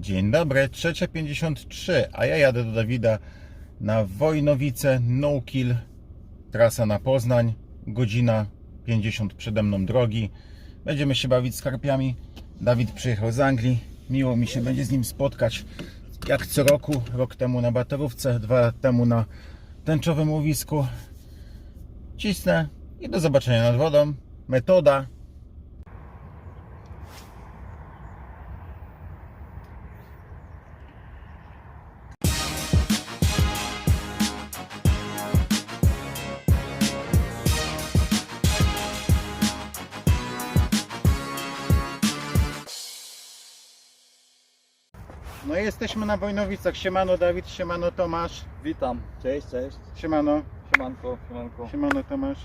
Dzień dobry, 3.53, a ja jadę do Dawida na Wojnowice, no kill, trasa na Poznań, godzina 50 przede mną drogi. Będziemy się bawić z karpiami. Dawid przyjechał z Anglii, miło mi się będzie z nim spotkać. Jak co roku, rok temu na Batorówce, dwa lat temu na tęczowym łowisku. Cisnę i do zobaczenia nad wodą. Metoda jesteśmy na Wojnowicach. Siemano Dawid, siemano Tomasz. Witam. Cześć, cześć. Siemano, Siemanko, siemanko. siemano Tomasz.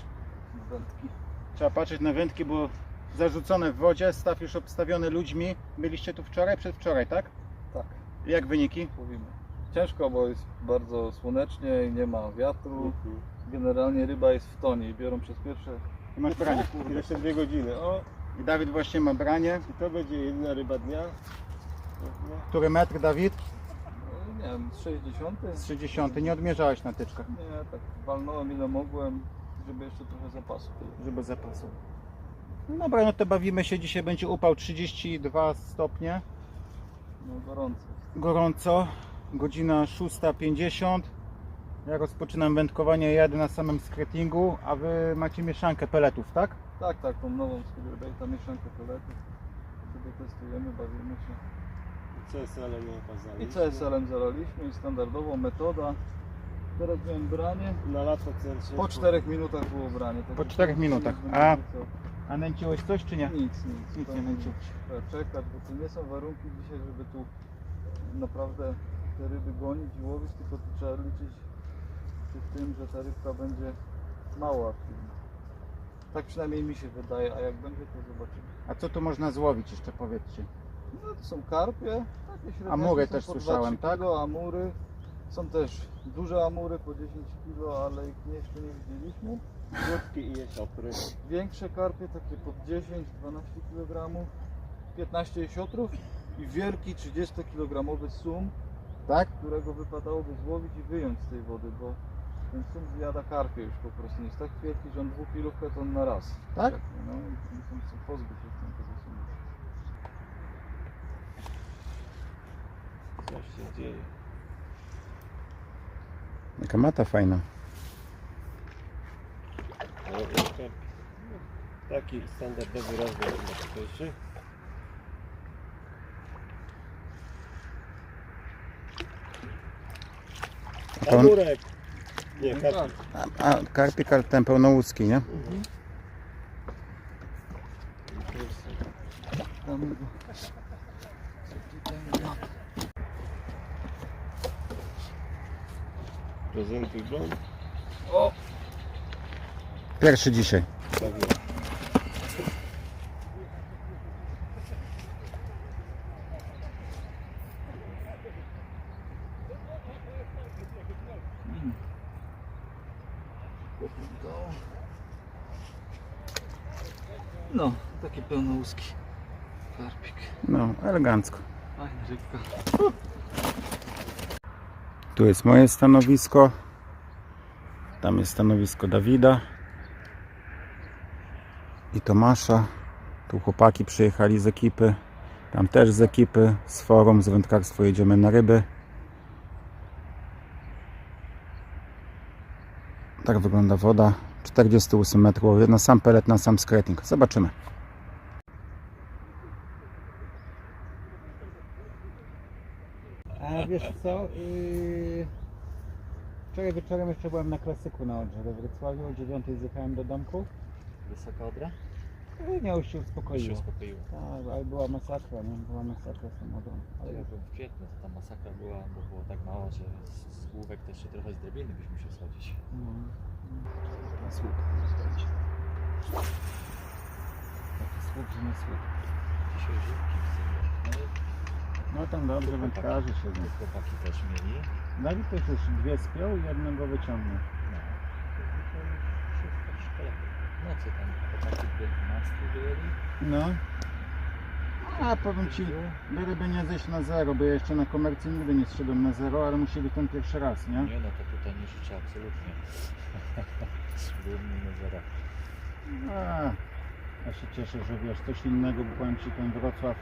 Wędki. Trzeba patrzeć na wędki, bo zarzucone w wodzie, staw już obstawiony ludźmi. Byliście tu wczoraj, przedwczoraj, tak? Tak, Jak wyniki? mówimy. Ciężko, bo jest bardzo słonecznie i nie ma wiatru. Generalnie ryba jest w tonie i biorą przez pierwsze... I masz branie. Jeszcze dwie godziny. O, I Dawid właśnie ma branie. i to będzie jedna ryba dnia. Który metr Dawid? Nie wiem, z 60? Z 60. Nie odmierzałeś na tyczkach, Nie, tak walnąłem ile mogłem, żeby jeszcze trochę zapasu żeby zapasu. No dobra, no to bawimy się. Dzisiaj będzie upał 32 stopnie. No gorąco. gorąco. Godzina 6.50. Ja rozpoczynam wędkowanie, jadę na samym skretingu, a wy macie mieszankę peletów, tak? Tak, tak, tą nową Skillerbait, mieszankę peletów. Sobie testujemy, bawimy się. CSL nie okazali. I CSL-em zalaliśmy i standardową metoda. Teraz miałem branie. Na lato CL6. Po 4 minutach było branie. tak Po że czterech to minutach. nie A- A nęciłeś coś czy nie? Nic, nic. Nic To nie nęciłeś. Trzeba czekać, bo to nie są warunki dzisiaj, żeby tu naprawdę te ryby gonić i łowić, tylko tu trzeba liczyć się z tym, że ta rybka będzie mało aktywna. Tak przynajmniej mi się wydaje, a jak będzie to zobaczymy. A co tu można złowić jeszcze powiedzcie? No to są karpie, takie średnie. Amury też słyszałem, tak? Kilo, amury. Są też duże amury po 10 kg, ale ich nie- jeszcze nie widzieliśmy. Krótki i jesiopry. Większe karpie, takie pod 10-12 kg, 15 jesiotrów i wielki 30 kg sum, Tak? którego wypadałoby złowić i wyjąć z tej wody, bo ten sum zjada karpie już po prostu. Jest tak wielki, że on dwukilówkę ton na raz. Tak? No i muszą się pozbyć się tego Coś się dzieje. Jaka mata fajna. O, jeszcze taki standardowy rozmiar na tutejszy. A, pełn... Amurek! Nie, No karpik. tak. a, a karpik, ale ten pełnołudzki, nie? Damy go. Prezentuj. O! Pierwszy dzisiaj. No, taki pełnołuski karpik. No, elegancko. Fajna rybka. Tu jest moje stanowisko. Tam jest stanowisko Dawida i Tomasza. Tu chłopaki przyjechali z ekipy. Tam też z ekipy, z forum, z wędkarstwo jedziemy na ryby. Tak wygląda woda. 48 metrów, na sam pelet, na sam skreting. Zobaczymy. A wiesz co? Yy... Wczoraj wieczorem jeszcze byłem na klasyku na Odrze we Wrocławiu. O 9 zjechałem do domku. Wysoka odra? Miało się Już się uspokoiło. uspokoiło. Tak, ale była masakra, nie? Była masakra z tą Odrą. Ale ja byłem w kwietniu, to ta masakra była, bo było tak mało, że z, z główek to jeszcze trochę z drabiny byś musiał schodzić. no, Na słup taki słup, że nie słup. Dzisiaj żółki widzę. No tam dobrze wędkarzy się No, chłopaki też mieli. Dawid też już dwie spiął i jednego wyciągnął. No. W. No co tam, chłopaki do 12 wyjęli. No. A powiem Ci, ryby nie zejść na zero, bo ja jeszcze na komercji nigdy nie zszedłem na zero, ale musi być ten pierwszy raz, nie? Nie no, to tutaj nie życzę absolutnie. Dumny zero. A, ja się cieszę, że wiesz, coś innego, bo powiem Ci, ten Wrocław,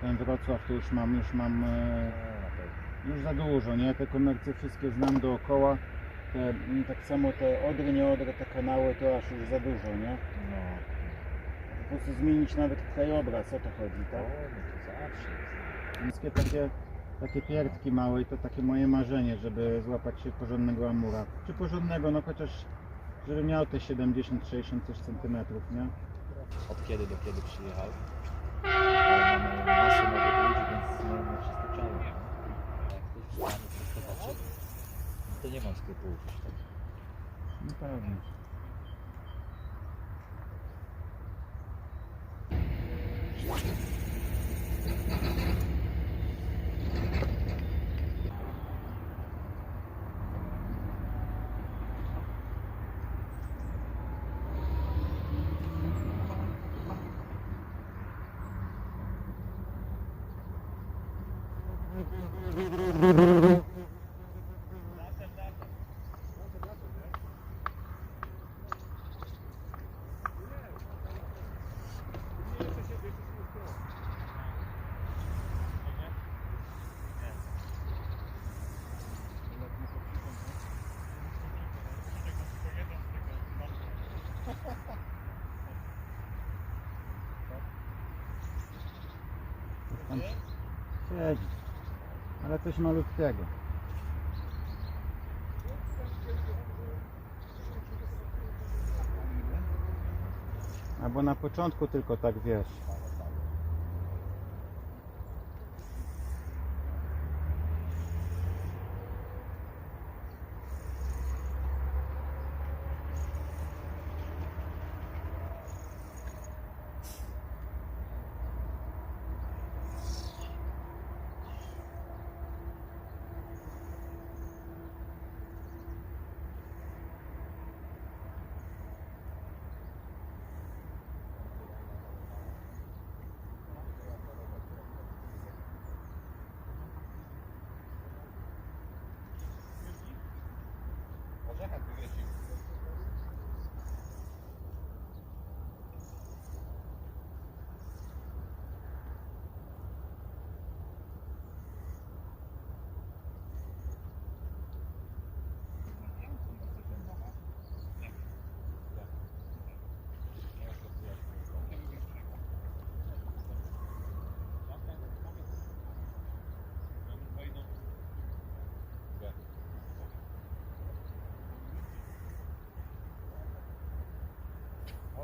ten Wrocław to już mam, już mam, e, już za dużo, nie? Te komercje wszystkie znam dookoła, te, mm, tak samo te Odry, nie Odry, te kanały, to aż już za dużo, nie? No, Po prostu zmienić nawet krajobraz, o to chodzi, tak? no to zawsze jest. Wszystkie takie, takie pierdki małe i to takie moje marzenie, żeby złapać się porządnego amura. Czy porządnego, no chociaż żeby miał te 70-60 coś centymetrów, nie? Od kiedy do kiedy przyjechał. Masę nowych ludzi, więc nie, nie? Jak ktoś wstanie, prosto patrzy, no to nie mam skrupułów już tak. No pewnie. Tam siedzi. Ale coś malutkiego. Albo na początku tylko tak wiesz.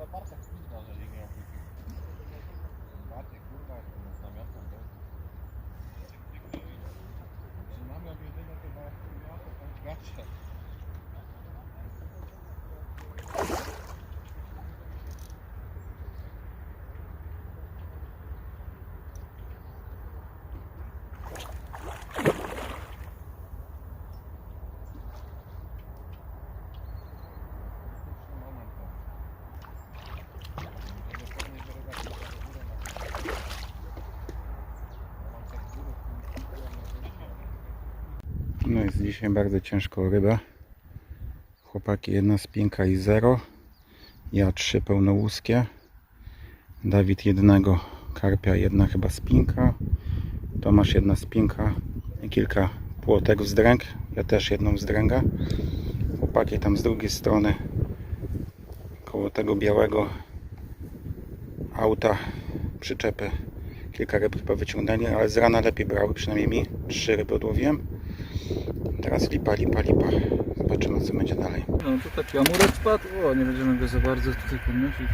Ale Bartek kurwa, że nie miał. Bartek kurwa, No jest dzisiaj bardzo ciężko o rybę. Chłopaki jedna spinka i zero. Ja trzy pełnołuskie. Dawid jednego karpia, jedna chyba spinka. Tomasz jedna spinka i kilka płotek wzdręg. Ja też jedną wzdręgę. Chłopaki tam z drugiej strony koło tego białego auta przyczepy kilka ryb chyba wyciągnęli, ale z rana lepiej brały, przynajmniej mi. Trzy ryby odłowiłem. Teraz lipa, lipa, lipa. Zobaczymy co będzie dalej. No to taki amurek wpadł. O, nie będziemy go za bardzo tutaj podnosić.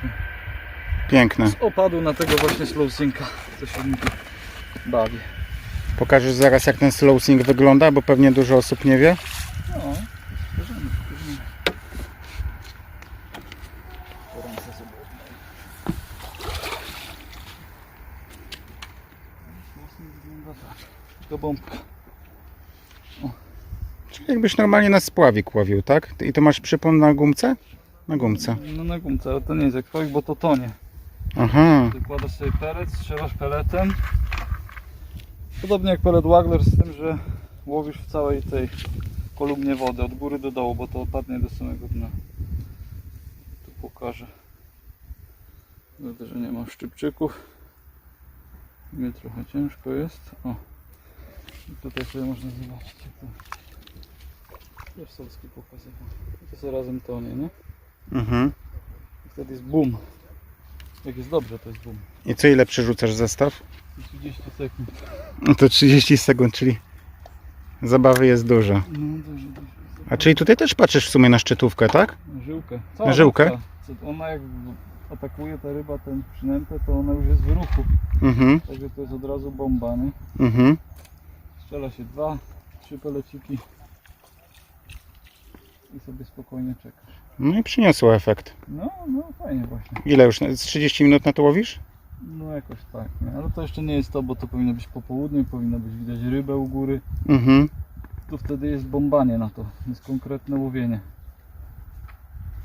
Piękne. Z opadu na tego właśnie slow synka, co się mi tu bawi. Pokażesz zaraz jak ten slow sing wygląda, bo pewnie dużo osób nie wie. No, wygląda tak. Bombka. Czyli jakbyś normalnie na spławik łowił, tak? I to masz przypon na gumce? Na gumce. No na gumce, ale to nie jest jak twoich, bo to tonie. Aha. Zakładasz sobie pelet, strzelasz peletem. Podobnie jak pelet Wagler z tym, że łowisz w całej tej kolumnie wody, od góry do dołu, bo to opadnie do samego dna. Tu pokażę. Widzę, że nie mam szczypczyków. Mnie trochę ciężko jest. O. I tutaj sobie można zobaczyć też Solski pokazywał. I to sobie razem tonie, nie? Mhm. I wtedy jest boom. Jak jest dobrze, to jest boom. I co ile przerzucasz zestaw? I 30 sekund. No to 30 sekund, czyli zabawy jest dużo. No dobrze, dobrze. A czyli tutaj też patrzysz w sumie na szczytówkę, tak? Na żyłkę. Na żyłkę? rybka. Co- Ona jak atakuje ta ryba, ten przynętę, to ona już jest w ruchu. Mhm, Także to jest od razu bomba, nie? mhm. Strzela się dwa, trzy peleciki i sobie spokojnie czekasz. No i przyniosło efekt. No, no fajnie właśnie. Ile już? Z 30 minut na to łowisz? No jakoś tak, nie? Ale to jeszcze nie jest to, bo to powinno być po południu, powinno być widać rybę u góry. Mhm. To wtedy jest bombanie na to, jest konkretne łowienie.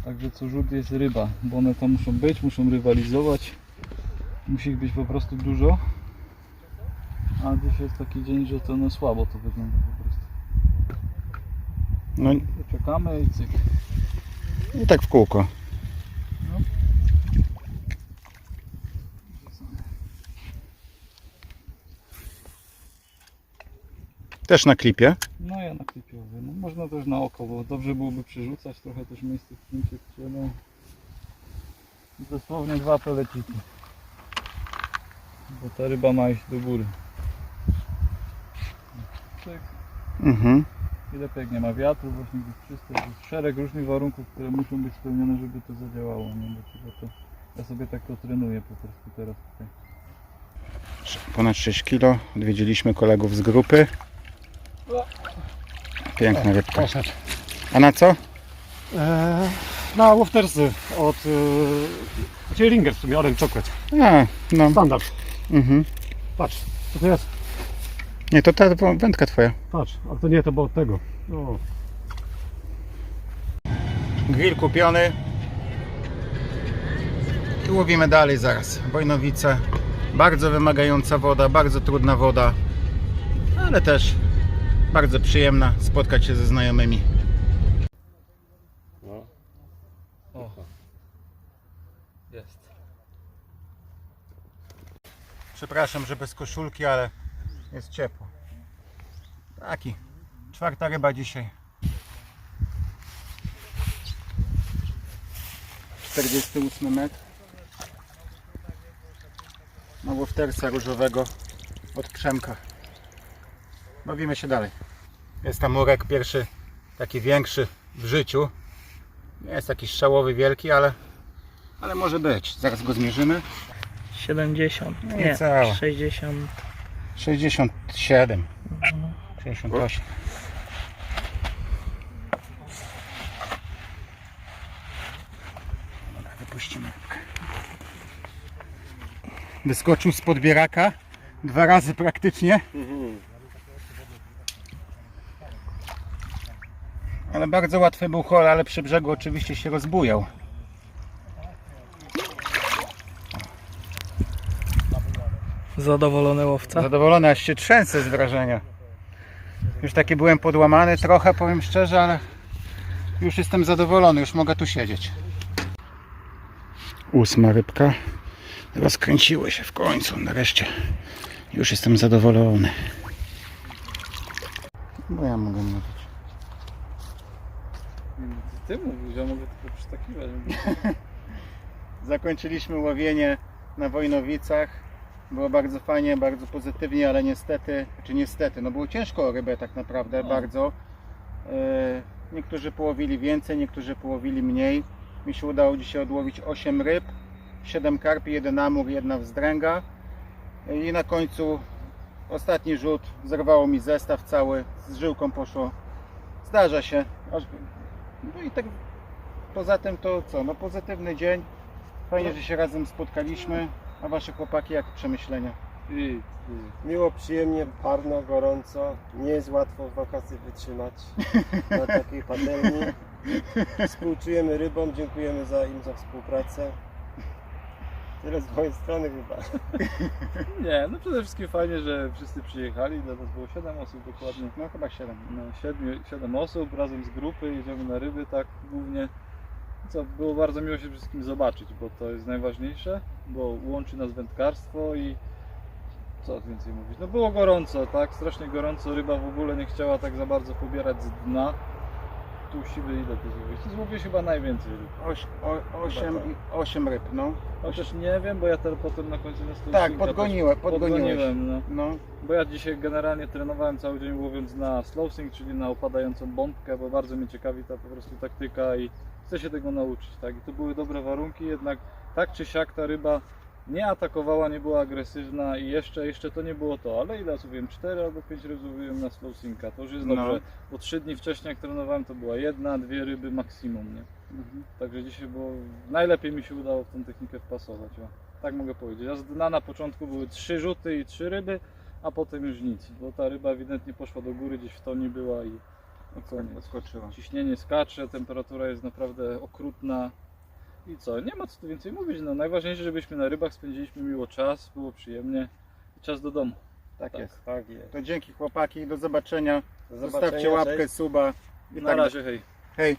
Także co rzut jest ryba, bo one tam muszą być, muszą rywalizować. Musi ich być po prostu dużo. A dzisiaj jest taki dzień, że to no słabo to wygląda po prostu. No Czekamy i cyk. i tak w kółko. No. Też na klipie. No ja na klipie łowię. No, można też na oko, bo dobrze byłoby przerzucać trochę też miejsce w klincie trzeba. Dosłownie dwa peleciki. Bo ta ryba ma iść do góry. Cyk. Mhm. I lepiej jak nie ma wiatru, właśnie gdzieś czysto. Jest szereg różnych warunków, które muszą być spełnione, żeby to zadziałało. Nie? Dlatego to, ja sobie tak to trenuję po prostu teraz tutaj. Ponad 6 kg. Odwiedziliśmy kolegów z grupy. Piękna rybka. Poszedł. A na co? Eee, na Łoftersy od... Yy, czyli Ringer w sumie, Orange Chocolate. A, no. Standard. Mhm. Patrz, co to jest? Nie, to ta wędka twoja. Patrz, a to nie, to było od tego. O, Grill kupiony. I łowimy dalej zaraz. Wojnowice. Bardzo wymagająca woda, bardzo trudna woda. Ale też bardzo przyjemna spotkać się ze znajomymi. No. O. Jest. Przepraszam, że bez koszulki, ale jest ciepło. Taki. Czwarta ryba dzisiaj. 48 metr. Na łoftersa różowego od Przemka. Bawimy się dalej. Jest tam murek pierwszy, taki większy w życiu. Nie jest taki strzałowy wielki, ale, ale może być. Zaraz go zmierzymy. 70, No nie, niecałe. 60. 67. 68. Dobra, wypuścimy rybkę. Wyskoczył z podbieraka. Dwa razy praktycznie. Ale bardzo łatwy był hol, ale przy brzegu oczywiście się rozbujał. Zadowolony łowca. Zadowolony, aż się trzęsę z wrażenia. Już taki byłem podłamany trochę, powiem szczerze, ale już jestem zadowolony, już mogę tu siedzieć. Ósma rybka. Rozkręciły się w końcu, nareszcie. Już jestem zadowolony. Bo ja mogę mówić. Nie, no, ty mówisz, ja mogę tylko przytakiwać. Zakończyliśmy łowienie na Wojnowicach. Było bardzo fajnie, bardzo pozytywnie, ale niestety, czy niestety, no było ciężko o rybę tak naprawdę, No. bardzo. E, Niektórzy połowili więcej, niektórzy połowili mniej. Mi się udało dzisiaj odłowić 8 ryb, 7 karpi, 1 amur, jedna wzdręga. I na końcu ostatni rzut, zerwało mi zestaw cały, z żyłką poszło. Zdarza się. No i tak poza tym to co, no pozytywny dzień. Fajnie, że się razem spotkaliśmy. A wasze chłopaki jak przemyślenia? I, Miło, przyjemnie, parno, gorąco. Nie jest łatwo w wakacje wytrzymać na takiej patelni. Współczujemy rybom, dziękujemy za im za współpracę. Tyle z mojej strony chyba. Nie, no przede wszystkim fajnie, że wszyscy przyjechali, dla nas było 7 osób dokładnie. No chyba 7. No, 7, 7 osób razem z grupy, jedziemy na ryby tak głównie. Co, było bardzo miło się wszystkim zobaczyć, bo to jest najważniejsze, bo łączy nas wędkarstwo i co więcej mówić. No było gorąco, tak, strasznie gorąco, ryba w ogóle nie chciała tak za bardzo pobierać z dna. Tu siwy ile to złowić? To złowiłeś chyba najwięcej ryb. 8, 8 ryb, no. Chociaż nie wiem, bo ja teraz potem na końcu na Tak, podgoniłem, podgoniłeś. podgoniłem no. No, Bo ja dzisiaj generalnie trenowałem cały dzień łowiąc na slow sink, czyli na opadającą bombkę, bo bardzo mnie ciekawi ta po prostu taktyka i chcę się tego nauczyć, tak? I to były dobre warunki, jednak tak czy siak ta ryba nie atakowała, nie była agresywna i jeszcze, jeszcze to nie było to, ale ile złowiłem? 4 albo 5 ryb złowiłem na slow sinka, to już jest No. dobrze, bo 3 dni wcześniej jak trenowałem to była jedna, dwie ryby maksimum, nie? Także dzisiaj było, najlepiej mi się udało w tą technikę wpasować, o. tak mogę powiedzieć. A z dna na początku były trzy rzuty i trzy ryby, a potem już nic, bo ta ryba ewidentnie poszła do góry, gdzieś w toni była i koniec. odskoczyła. Ciśnienie skacze, temperatura jest naprawdę okrutna i co, nie ma co tu więcej mówić, no najważniejsze, żebyśmy na rybach spędziliśmy miło czas, było przyjemnie i czas do domu. Tak, Tak. jest. Tak jest. To dzięki chłopaki, do zobaczenia. Do Zostawcie zobaczenia, łapkę, cześć. suba. I Na tak razie, hej. Hej.